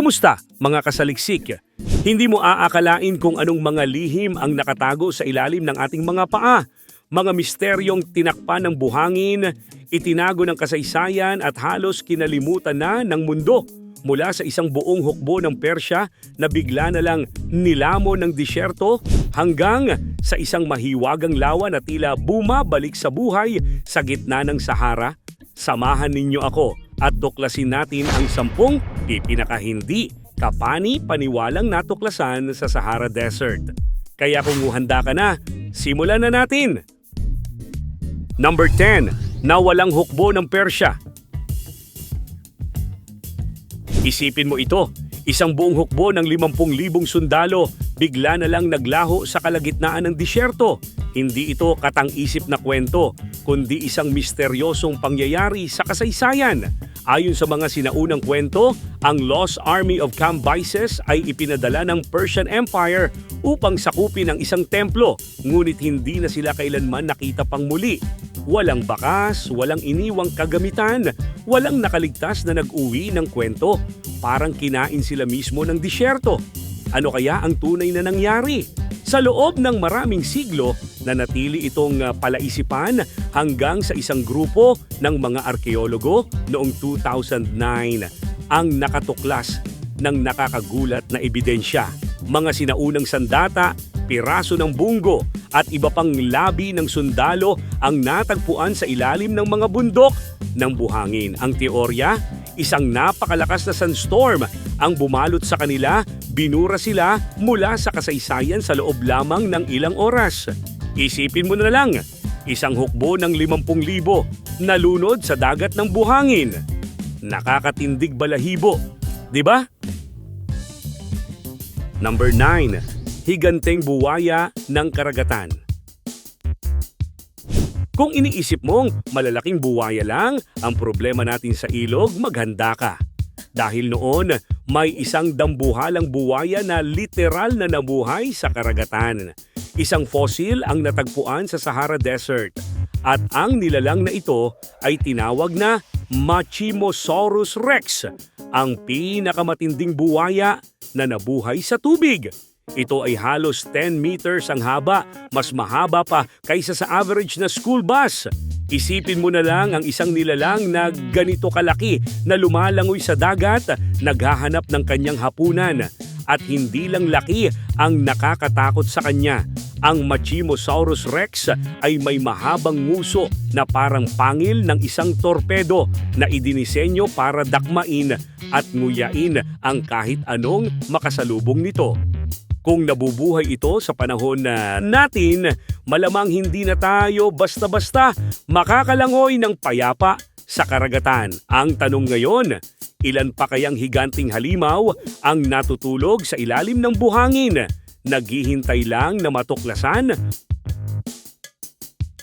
Kumusta, mga kasaliksik? Hindi mo aakalain kung anong mga lihim ang nakatago sa ilalim ng ating mga paa. Mga misteryong tinakpan ng buhangin, itinago ng kasaysayan at halos kinalimutan na ng mundo. Mula sa isang buong hukbo ng Persya na bigla na lang nilamo ng disyerto hanggang sa isang mahiwagang lawa na tila bumabalik sa buhay sa gitna ng Sahara. Samahan ninyo ako at tuklasin natin ang sampung ipinakahindi kapani-paniwalang natuklasan sa Sahara Desert. Kaya kung handa ka na, simulan na natin! Number 10, na walang hukbo ng Persya. Isipin mo ito, isang buong hukbo ng 50,000 sundalo bigla na lang naglaho sa kalagitnaan ng disyerto. Hindi ito katang-isip na kwento, kundi isang misteryosong pangyayari sa kasaysayan. Ayon sa mga sinaunang kwento, ang Lost Army of Cambyses ay ipinadala ng Persian Empire upang sakupin ang isang templo, ngunit hindi na sila kailanman nakita pang muli. Walang bakas, walang iniwang kagamitan, walang nakaligtas na nag-uwi ng kwento. Parang kinain sila mismo ng disyerto. Ano kaya ang tunay na nangyari? Sa loob ng maraming siglo, nanatili itong uh, palaisipan hanggang sa isang grupo ng mga arkeologo noong 2009 ang nakatuklas ng nakakagulat na ebidensya. Mga sinaunang sandata, piraso ng bunggo at iba pang labi ng sundalo ang natagpuan sa ilalim ng mga bundok ng buhangin. Ang teorya, isang napakalakas na sandstorm ang bumalot sa kanila, binura sila mula sa kasaysayan sa loob lamang ng ilang oras. Isipin mo na lang, isang hukbo ng 50,000 nalunod sa dagat ng buhangin. Nakakatindig balahibo, di ba? Number 9. Higanteng buwaya ng karagatan. Kung iniisip mong malalaking buwaya lang ang problema natin sa ilog, maghanda ka. Dahil noon, may isang dambuhalang buwaya na literal na nabuhay sa karagatan. Isang fossil ang natagpuan sa Sahara Desert. At ang nilalang na ito ay tinawag na Machimosaurus rex, ang pinakamatinding buwaya na nabuhay sa tubig. Ito ay halos 10 meters ang haba, mas mahaba pa kaysa sa average na school bus. Isipin mo na lang ang isang nilalang na ganito kalaki na lumalangoy sa dagat, naghahanap ng kanyang hapunan. At hindi lang laki ang nakakatakot sa kanya. Ang Machimosaurus rex ay may mahabang nguso na parang pangil ng isang torpedo na idinisenyo para dakmain at nguyain ang kahit anong makasalubong nito. Kung nabubuhay ito sa panahon na natin, malamang hindi na tayo basta-basta makakalangoy ng payapa sa karagatan. Ang tanong ngayon, ilan pa kayang higanting halimaw ang natutulog sa ilalim ng buhangin? Naghihintay lang na matuklasan?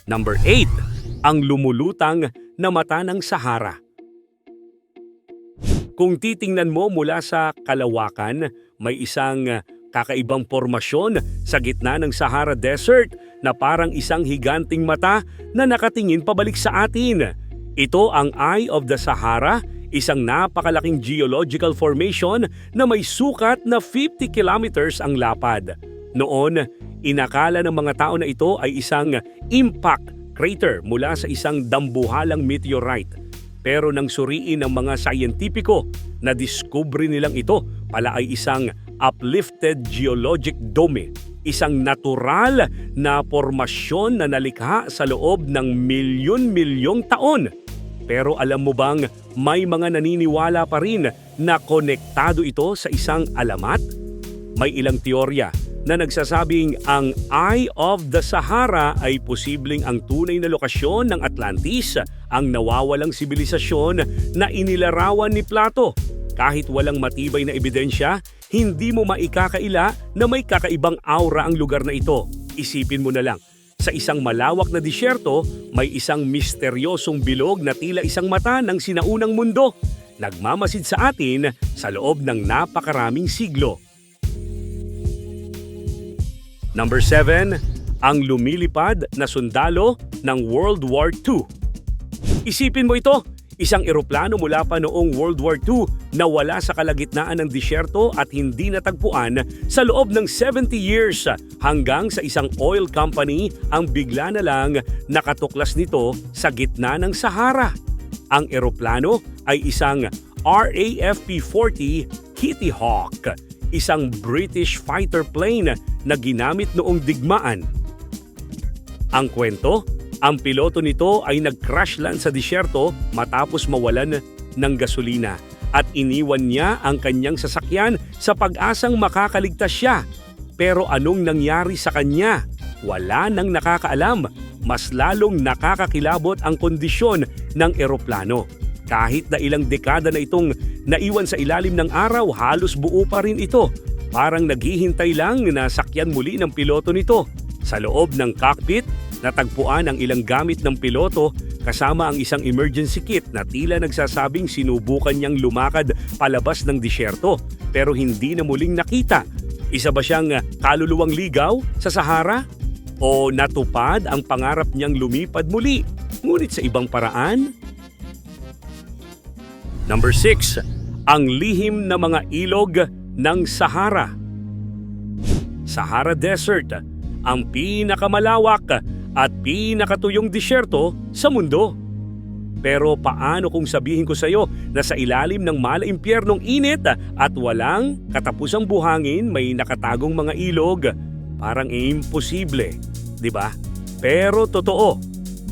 Number 8. Ang lumulutang na mata ng Sahara. Kung titingnan mo mula sa kalawakan, may isang kakaibang formasyon sa gitna ng Sahara Desert na parang isang higanting mata na nakatingin pabalik sa atin. Ito ang Eye of the Sahara, isang napakalaking geological formation na may sukat na 50 kilometers ang lapad. Noon, inakala ng mga tao na ito ay isang impact crater mula sa isang dambuhalang meteorite. Pero nang suriin ng mga sayentipiko, na diskubre nilang ito pala ay isang uplifted geologic dome, isang natural na formasyon na nalikha sa loob ng milyon-milyong taon. Pero alam mo bang may mga naniniwala pa rin na konektado ito sa isang alamat? May ilang teorya na nagsasabing ang Eye of the Sahara ay posibleng ang tunay na lokasyon ng Atlantis, ang nawawalang sibilisasyon na inilarawan ni Plato. Kahit walang matibay na ebidensya, hindi mo maikakaila na may kakaibang aura ang lugar na ito. Isipin mo na lang, sa isang malawak na disyerto, may isang misteryosong bilog na tila isang mata ng sinaunang mundo. Nagmamasid sa atin sa loob ng napakaraming siglo. Number 7, ang lumilipad na sundalo ng World War II. Isipin mo ito, Isang eroplano mula pa noong World War II na wala sa kalagitnaan ng disyerto at hindi natagpuan sa loob ng 70 years hanggang sa isang oil company ang bigla na lang nakatuklas nito sa gitna ng Sahara. Ang eroplano ay isang RAFP-40 Kitty Hawk, isang British fighter plane na ginamit noong digmaan. Ang kwento, ang piloto nito ay nag-crash land sa disyerto matapos mawalan ng gasolina at iniwan niya ang kanyang sasakyan sa pag-asang makakaligtas siya. Pero anong nangyari sa kanya? Wala nang nakakaalam. Mas lalong nakakakilabot ang kondisyon ng eroplano. Kahit na ilang dekada na itong naiwan sa ilalim ng araw, halos buo pa rin ito. Parang naghihintay lang na sakyan muli ng piloto nito. Sa loob ng cockpit, natagpuan ang ilang gamit ng piloto kasama ang isang emergency kit na tila nagsasabing sinubukan niyang lumakad palabas ng disyerto pero hindi na muling nakita. Isa ba siyang kaluluwang ligaw sa Sahara? O natupad ang pangarap niyang lumipad muli, ngunit sa ibang paraan? Number 6. Ang lihim na mga ilog ng Sahara. Sahara Desert, ang pinakamalawak at pinakatuyong disyerto sa mundo. Pero paano kung sabihin ko sa iyo na sa ilalim ng malaimpyernong init at walang katapusang buhangin may nakatagong mga ilog? Parang imposible, di ba? Pero totoo,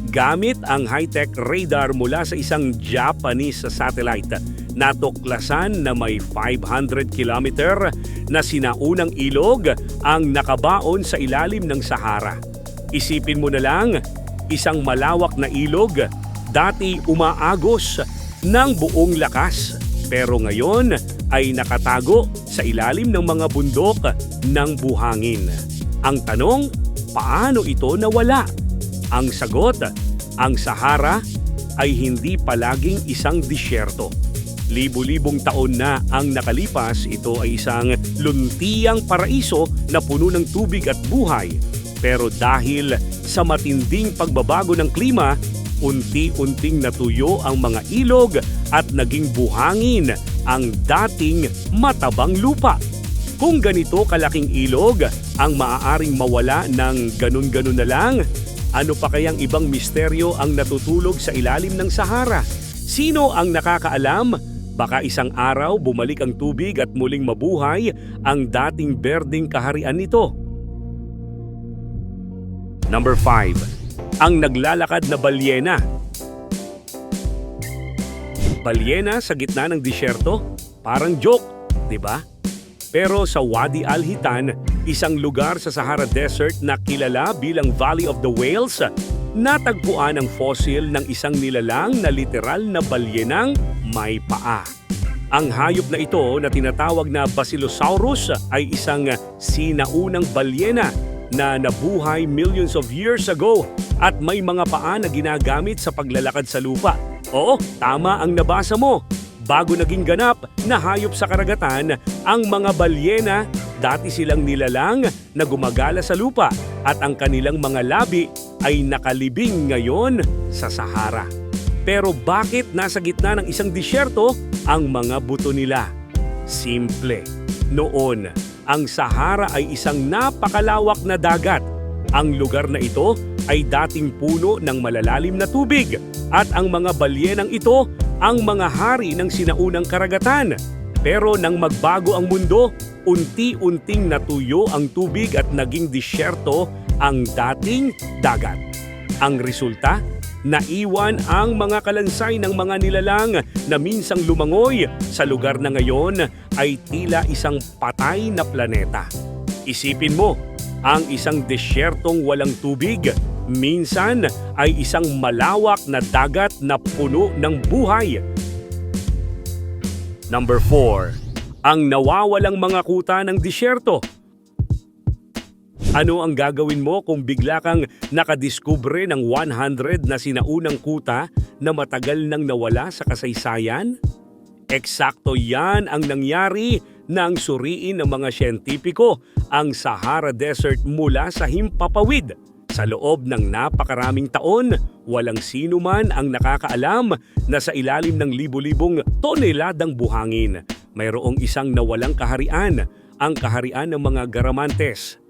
gamit ang high-tech radar mula sa isang Japanese satellite, natuklasan na may 500 kilometer na sinaunang ilog ang nakabaon sa ilalim ng Sahara. Isipin mo na lang, isang malawak na ilog, dati umaagos ng buong lakas. Pero ngayon ay nakatago sa ilalim ng mga bundok ng buhangin. Ang tanong, paano ito nawala? Ang sagot, ang Sahara ay hindi palaging isang disyerto. Libu-libong taon na ang nakalipas, ito ay isang luntiyang paraiso na puno ng tubig at buhay. Pero dahil sa matinding pagbabago ng klima, unti-unting natuyo ang mga ilog at naging buhangin ang dating matabang lupa. Kung ganito kalaking ilog ang maaaring mawala ng ganun-ganun na lang, ano pa kayang ibang misteryo ang natutulog sa ilalim ng Sahara? Sino ang nakakaalam? Baka isang araw bumalik ang tubig at muling mabuhay ang dating berding kaharian nito. Number 5. Ang naglalakad na balyena. Balyena sa gitna ng disyerto? Parang joke, di ba? Pero sa Wadi Al-Hitan, isang lugar sa Sahara Desert na kilala bilang Valley of the Whales, natagpuan ang fossil ng isang nilalang na literal na balyenang may paa. Ang hayop na ito na tinatawag na Basilosaurus ay isang sinaunang balyena na nabuhay millions of years ago at may mga paa na ginagamit sa paglalakad sa lupa. Oo, tama ang nabasa mo. Bago naging ganap na hayop sa karagatan, ang mga balyena dati silang nilalang na gumagala sa lupa at ang kanilang mga labi ay nakalibing ngayon sa Sahara. Pero bakit nasa gitna ng isang disyerto ang mga buto nila? Simple. Noon, ang Sahara ay isang napakalawak na dagat. Ang lugar na ito ay dating puno ng malalalim na tubig at ang mga balyenang ito ang mga hari ng sinaunang karagatan. Pero nang magbago ang mundo, unti-unting natuyo ang tubig at naging disyerto ang dating dagat. Ang resulta, naiwan ang mga kalansay ng mga nilalang na minsang lumangoy sa lugar na ngayon ay tila isang patay na planeta. Isipin mo, ang isang desyertong walang tubig, minsan ay isang malawak na dagat na puno ng buhay. Number 4. Ang nawawalang mga kuta ng disyerto. Ano ang gagawin mo kung bigla kang nakadiskubre ng 100 na sinaunang kuta na matagal nang nawala sa kasaysayan? Eksakto yan ang nangyari nang suriin ng mga siyentipiko ang Sahara Desert mula sa himpapawid. Sa loob ng napakaraming taon, walang sino man ang nakakaalam na sa ilalim ng libu-libong toneladang buhangin, mayroong isang nawalang kaharian, ang kaharian ng mga Garamantes.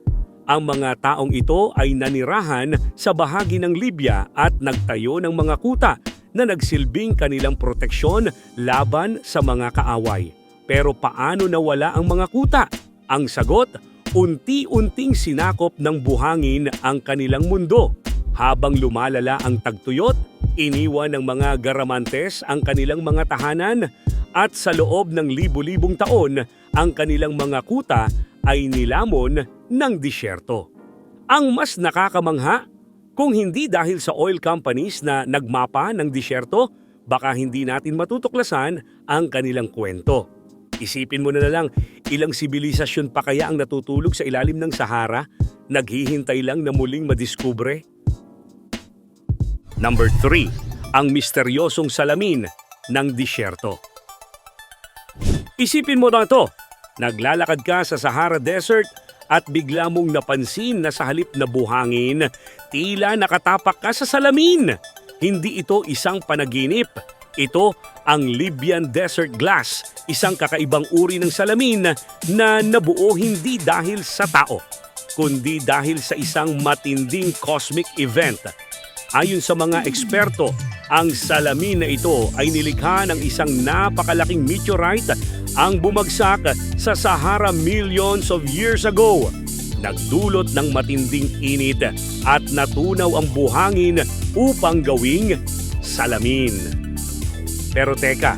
Ang mga taong ito ay nanirahan sa bahagi ng Libya at nagtayo ng mga kuta na nagsilbing kanilang proteksyon laban sa mga kaaway. Pero paano nawala ang mga kuta? Ang sagot, unti-unting sinakop ng buhangin ang kanilang mundo. Habang lumalala ang tagtuyot, iniwan ng mga Garamantes ang kanilang mga tahanan at sa loob ng libu-libong taon, ang kanilang mga kuta ay nilamon ng disyerto. Ang mas nakakamangha, kung hindi dahil sa oil companies na nagmapa ng disyerto, baka hindi natin matutuklasan ang kanilang kwento. Isipin mo na, lang, ilang sibilisasyon pa kaya ang natutulog sa ilalim ng Sahara, naghihintay lang na muling madiskubre? Number 3. Ang misteryosong salamin ng disyerto. Isipin mo na ito, naglalakad ka sa Sahara Desert at bigla mong napansin na sa halip na buhangin, tila nakatapak ka sa salamin. Hindi ito isang panaginip. Ito ang Libyan Desert Glass, isang kakaibang uri ng salamin na nabuo hindi dahil sa tao, kundi dahil sa isang matinding cosmic event. Ayon sa mga eksperto, ang salamin na ito ay nilikha ng isang napakalaking meteorite ang bumagsak sa Sahara millions of years ago. Nagdulot ng matinding init at natunaw ang buhangin upang gawing salamin. Pero teka,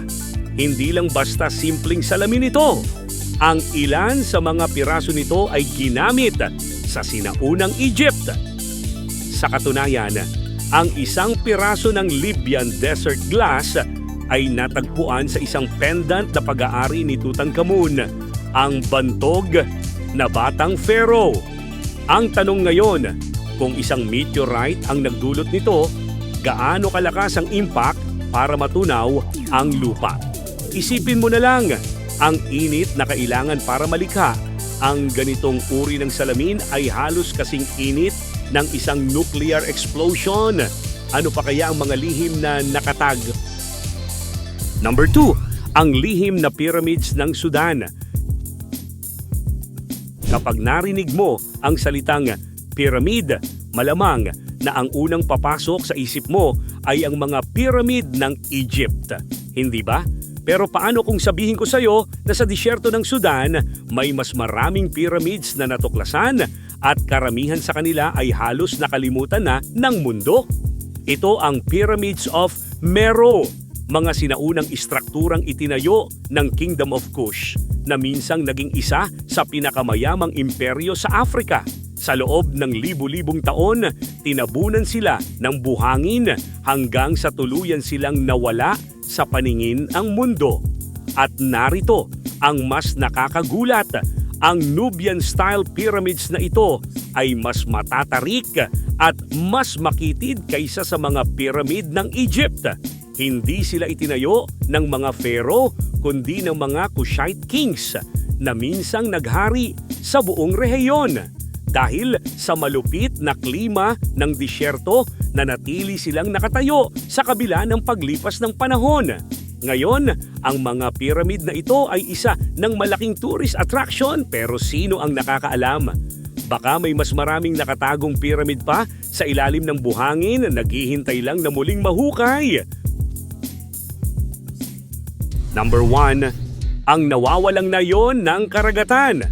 hindi lang basta simpleng salamin ito. Ang ilan sa mga piraso nito ay ginamit sa sinaunang Egypt. Sa katunayan, ang isang piraso ng Libyan desert glass ay natagpuan sa isang pendant na pag-aari ni Tutankhamun, ang bantog na batang pharaoh. Ang tanong ngayon, kung isang meteorite ang nagdulot nito, gaano kalakas ang impact para matunaw ang lupa? Isipin mo na lang, ang init na kailangan para malikha ang ganitong uri ng salamin ay halos kasing init ng isang nuclear explosion. Ano pa kaya ang mga lihim na nakatag? Number 2, ang lihim na pyramids ng Sudan. Kapag narinig mo ang salitang pyramid, malamang na ang unang papasok sa isip mo ay ang mga pyramid ng Egypt. Hindi ba? Pero paano kung sabihin ko sa iyo na sa disyerto ng Sudan may mas maraming pyramids na natuklasan at karamihan sa kanila ay halos nakalimutan na ng mundo? Ito ang Pyramids of Meroe, mga sinaunang istrukturang itinayo ng Kingdom of Kush na minsang naging isa sa pinakamayamang imperyo sa Afrika. Sa loob ng libu-libong taon, tinabunan sila ng buhangin hanggang sa tuluyan silang nawala sa paningin ang mundo. At narito ang mas nakakagulat. Ang Nubian-style pyramids na ito ay mas matatarik at mas makitid kaysa sa mga pyramid ng Egypt. Hindi sila itinayo ng mga pharaoh kundi ng mga Kushite kings na minsang naghari sa buong rehiyon. Dahil sa malupit na klima ng disyerto na natili silang nakatayo sa kabila ng paglipas ng panahon. Ngayon, ang mga pyramid na ito ay isa ng malaking tourist attraction pero sino ang nakakaalam? Baka may mas maraming nakatagong pyramid pa sa ilalim ng buhangin na naghihintay lang na muling mahukay. Number 1, ang nawawalang na yon ng karagatan.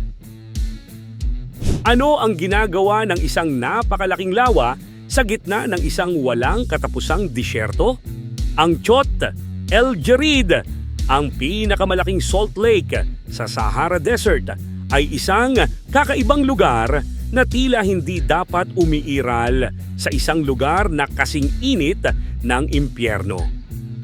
Ano ang ginagawa ng isang napakalaking lawa sa gitna ng isang walang katapusang disyerto? Ang Chot El Jarid, ang pinakamalaking salt lake sa Sahara Desert, ay isang kakaibang lugar na tila hindi dapat umiiral sa isang lugar na kasing init ng impyerno.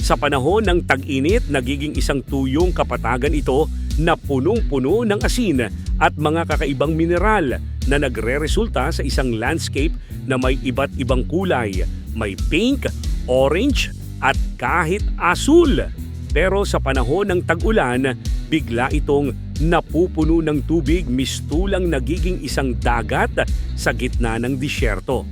Sa panahon ng tag-init, nagiging isang tuyong kapatagan ito na punong-puno ng asin at mga kakaibang mineral na nagre-resulta sa isang landscape na may iba't ibang kulay. May pink, orange, at kahit asul. Pero sa panahon ng tag-ulan, bigla itong napupuno ng tubig mistulang nagiging isang dagat sa gitna ng disyerto.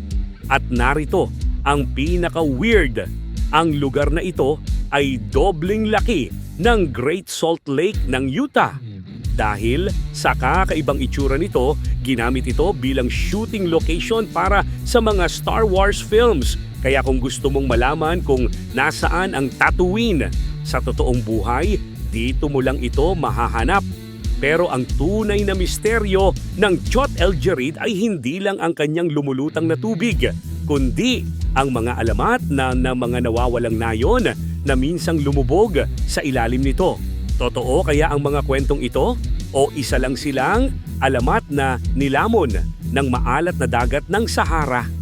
At narito ang pinaka-weird. Ang lugar na ito ay dobling laki ng Great Salt Lake ng Utah. Dahil sa kakaibang itsura nito, ginamit ito bilang shooting location para sa mga Star Wars films. Kaya kung gusto mong malaman kung nasaan ang Tatooine sa totoong buhay, dito mo lang ito mahahanap. Pero ang tunay na misteryo ng Chot El Jarid ay hindi lang ang kanyang lumulutang na tubig, kundi ang mga alamat na, na mga nawawalang nayon na minsang lumubog sa ilalim nito. Totoo kaya ang mga kwentong ito? O isa lang silang alamat na nilamon ng maalat na dagat ng Sahara?